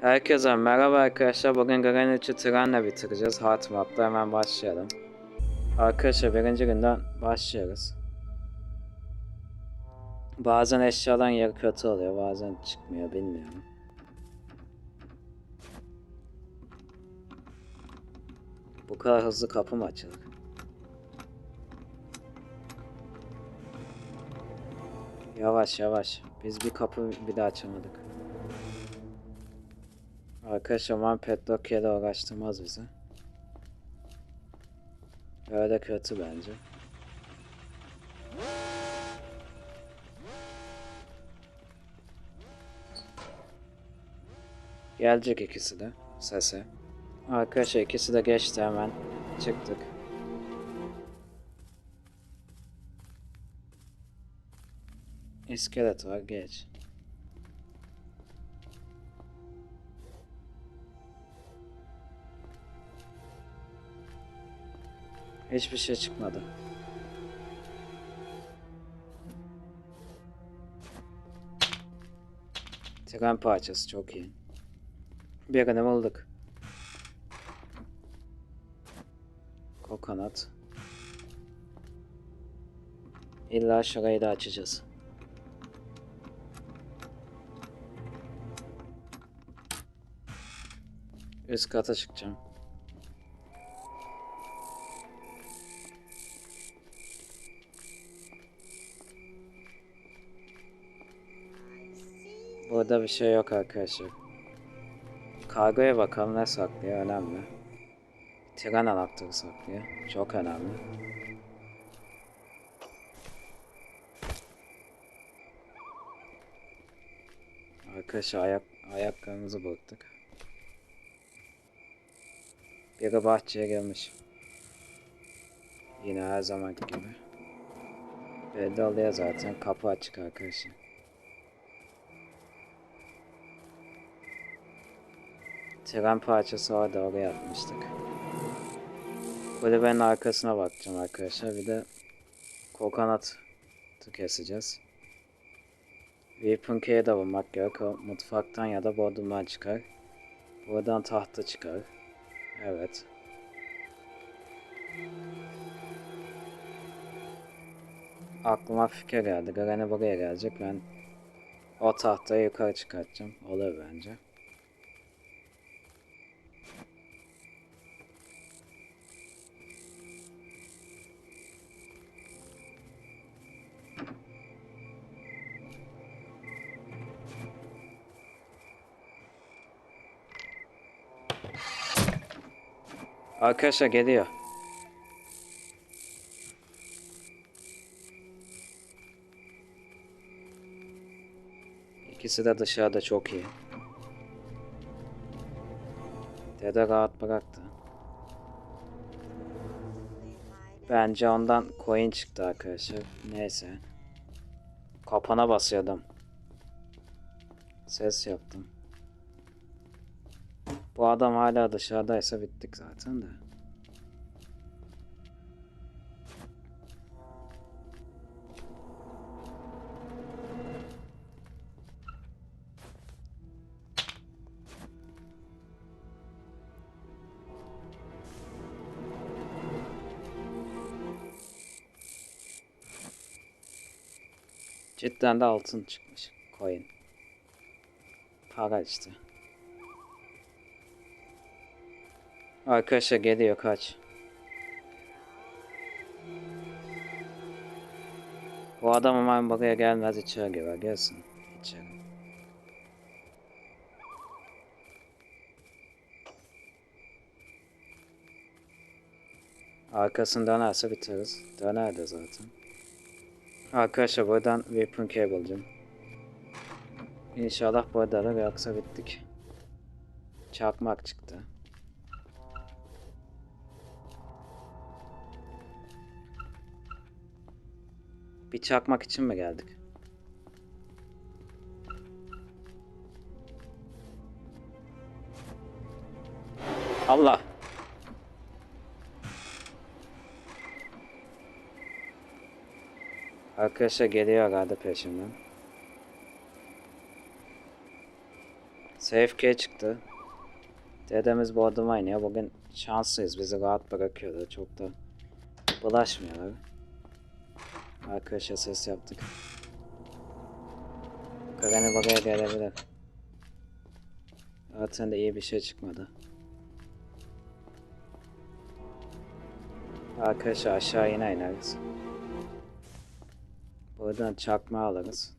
Herkese merhaba arkadaşlar. Bugün Greenwich'i trenle bitireceğiz. Hard modda hemen başlayalım. Arkadaşlar birinci günden başlıyoruz. Bazen eşyadan yeri kötü oluyor, bazen çıkmıyor bilmiyorum. Bu kadar hızlı kapı mı açılır? Yavaş yavaş. Biz bir kapı bir daha açamadık. Arkadaşlar One Padlock ile uğraştırmaz bizi. Öyle kötü bence. Gelecek ikisi de sese. Arkadaşlar ikisi de geçti hemen. Çıktık. İskelet var geç. Hiçbir şey çıkmadı. Tren parçası çok iyi. Birini bulduk. Kokonat. İlla şurayı da açacağız. Üst kata çıkacağım. Burada bir şey yok arkadaşlar. Kargoya bakalım ne saklıyor önemli. Tren anahtarı saklıyor. Çok önemli. Arkadaşlar ayak ayaklarımızı bıraktık. Biri bahçeye gelmiş. Yine her zaman gibi. Belli oluyor zaten. Kapı açık arkadaşlar. Tren parçası orada oraya atmıştık. Kulübenin arkasına bakacağım arkadaşlar. Bir de kokonat keseceğiz. Weapon Key'e de vurmak gerek. O mutfaktan ya da bodrumdan çıkar. Buradan tahta çıkar. Evet. Aklıma fikir geldi. Granny buraya gelecek. Ben o tahtayı yukarı çıkartacağım. Olur bence. Arkadaşlar geliyor. İkisi de dışarıda çok iyi. Dede rahat bıraktı. Bence ondan coin çıktı arkadaşlar. Neyse. Kapana basıyordum. Ses yaptım. Bu adam hala dışarıdaysa bittik zaten de. Cidden de altın çıkmış. Coin. Para işte. Arkadaşlar geliyor kaç. Bu adam hemen buraya gelmez içeri girer. Gelsin içeri. Arkasını dönerse biteriz. Döner de zaten. Arkadaşlar buradan weapon bulacağım. İnşallah burada da yoksa bittik. Çakmak çıktı. Bir çakmak için mi geldik? Allah! Arkadaşlar geliyor herhalde peşimden. SFK çıktı. Dedemiz Bodrum oynuyor. Bugün şanslıyız. Bizi rahat bırakıyorlar. Çok da bulaşmıyorlar. Arkadaşa ses yaptık. Karani buraya gelebilir. Zaten de iyi bir şey çıkmadı. Arkadaşlar aşağı yine ineriz. Buradan çakma alırız.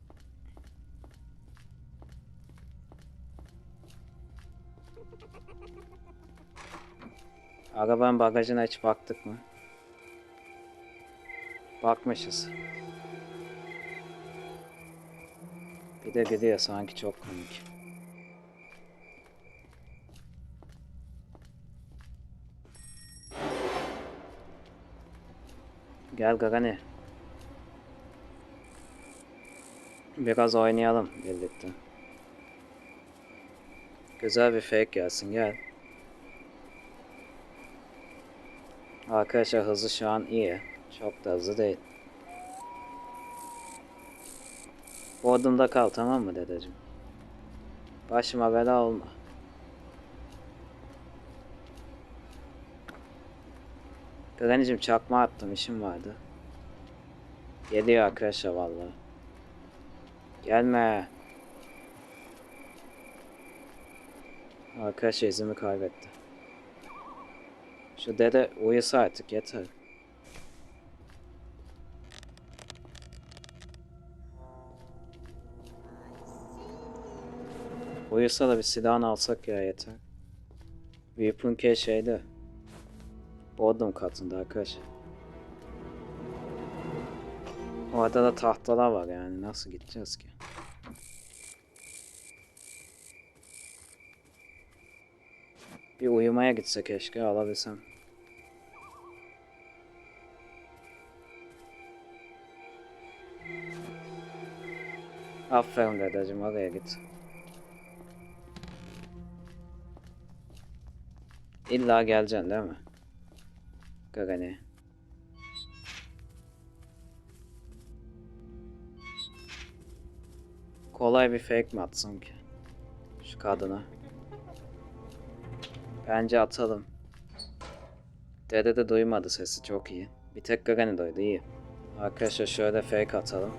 Arabanın bagajına hiç baktık mı? Bakmışız. Bir de gidiyor sanki çok komik. Gel Gagani. Biraz oynayalım birlikte. Güzel bir fake gelsin gel. Arkadaşlar hızı şu an iyi. Çok da hızlı değil. Bodrum'da kal tamam mı dedeciğim? Başıma bela olma. Granny'cim çakma attım işim vardı. Geliyor arkadaşlar vallahi. Gelme. Arkadaşlar izimi kaybetti. Şu dede uyusa artık yeter. Uyusa da bir silahını alsak ya yeter. Weapon K şeyde. Bodrum katında arkadaşlar. Orada da tahtalar var yani nasıl gideceğiz ki? Bir uyumaya gitse keşke alabilsem. Aferin dedeciğim oraya git. İlla geleceksin değil mi? Gagani. Kolay bir fake mi atsam ki? Şu kadına. Bence atalım. Dede de duymadı sesi çok iyi. Bir tek Gagani duydu iyi. Arkadaşlar şöyle fake atalım.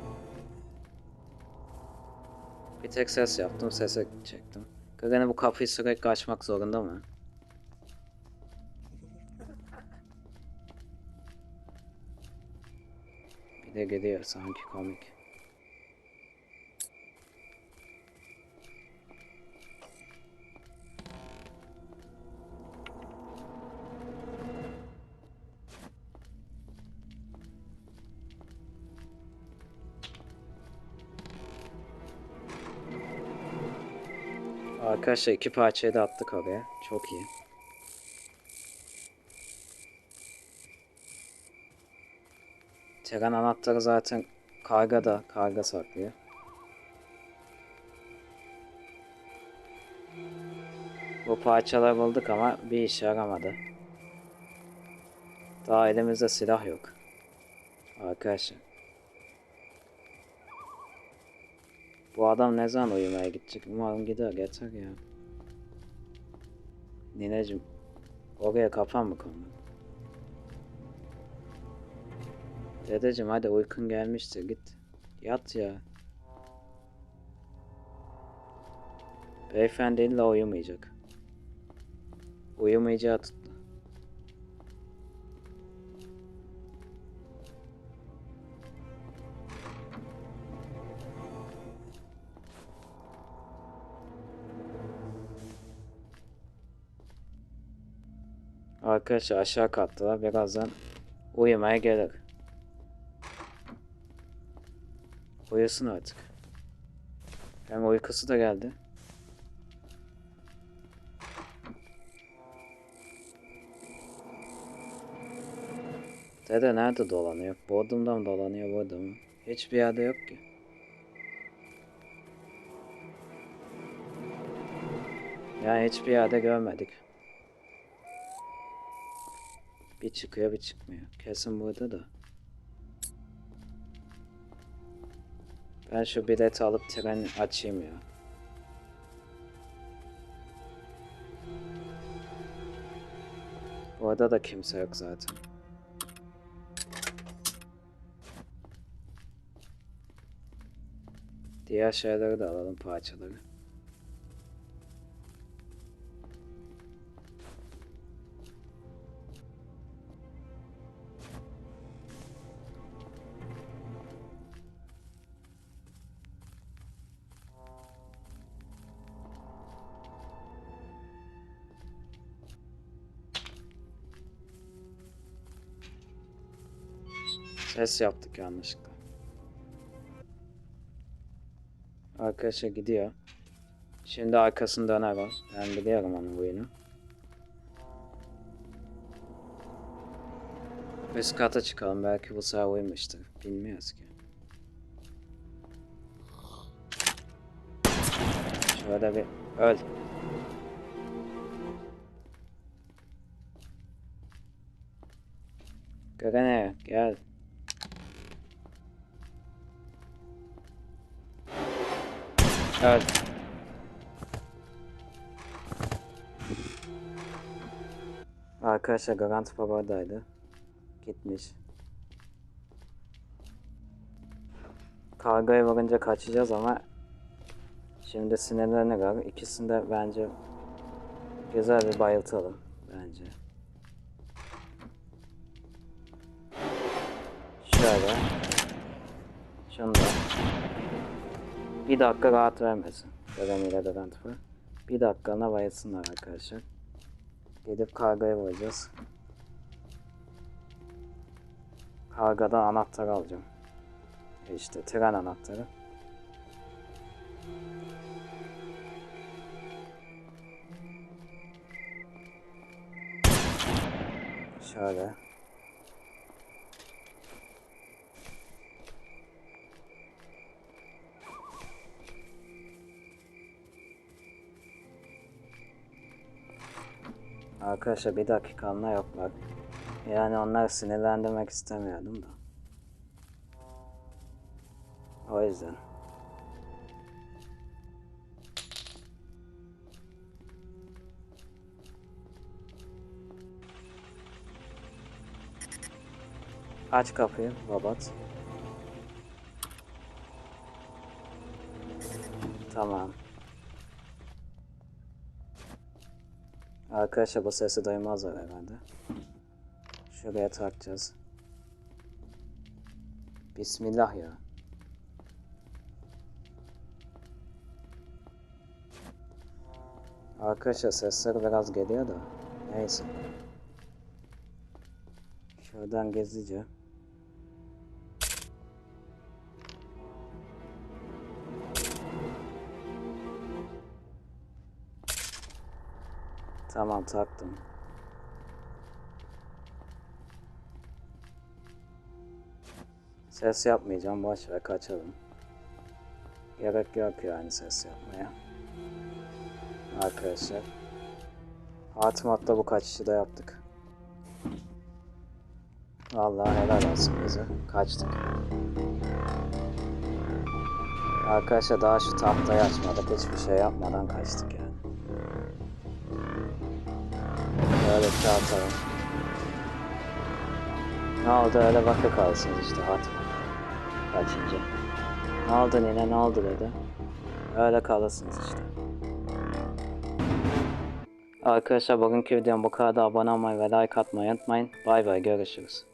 Bir tek ses yaptım sese çektim. Gagani bu kapıyı sürekli açmak zorunda mı? De geliyor sanki komik. Arkadaşlar iki parçayı da attık oraya. Çok iyi. Tren anahtarı zaten kargada, karga saklıyor. Bu parçalar bulduk ama bir işe yaramadı. Daha elimizde silah yok. Arkadaşlar. Bu adam ne zaman uyumaya gidecek? Umarım gider yeter ya. Nineciğim. Oraya kafan mı kondu? Dedeciğim hadi uykun gelmiştir git. Yat ya. Beyefendi illa uyumayacak. Uyumayacağı tuttu. Arkadaşlar aşağı kattılar. Birazdan uyumaya gelir. Uyusun artık. Hem uykusu da geldi. Dede nerede dolanıyor? Bodrum'da mı dolanıyor burada mı? Hiçbir yerde yok ki. Yani hiçbir yerde görmedik. Bir çıkıyor bir çıkmıyor. Kesin burada da. Ben şu bileti alıp tren açayım ya. Orada da kimse yok zaten. Diğer şeyleri de alalım parçaları. Ses yaptık yanlışlıkla. Arkadaşa gidiyor. Şimdi arkasını döner o. Ben biliyorum onun huyunu. Üst kata çıkalım. Belki bu sefer uyumuştur. Bilmiyoruz ki. Şöyle bir öl. Gagane gel. Evet. Arkadaşlar Garanti Baba'daydı. Gitmiş. Kargaya varınca kaçacağız ama şimdi sinirlerine göre ikisini de bence güzel bir bayıltalım bence. Şöyle. Şunu da. Bir dakika rahat vermesin. Gagami ile Garantifa. Bir dakikalığına bayılsınlar arkadaşlar. Gidip kargaya vuracağız. Kargadan anahtar alacağım. İşte tren anahtarı. Şöyle. Arkadaşlar bir dakikalığına yoklar. Yani onları sinirlendirmek istemiyordum da. O yüzden. Aç kapıyı robot. Tamam. Arkadaşlar bu sesi duymazlar herhalde. Şuraya takacağız. Bismillah ya. Arkadaşlar sesler biraz geliyor da. Neyse. Şuradan gizlice. Tamam taktım. Ses yapmayacağım. Boş ver kaçalım. Gerek yok yani ses yapmaya. Arkadaşlar. Modda bu kaçışı da yaptık. Vallahi helal olsun bize. Kaçtık. Arkadaşlar daha şu tahtayı açmadık. Hiçbir şey yapmadan kaçtık yani. Bir şey atalım. Ne oldu öyle bakı kalsın işte atma. Kaçınca. Ne oldu nene ne oldu dedi. Öyle kalırsınız işte. Arkadaşlar bugünkü videom bu kadar. Abone olmayı ve like atmayı unutmayın. Bay bay görüşürüz.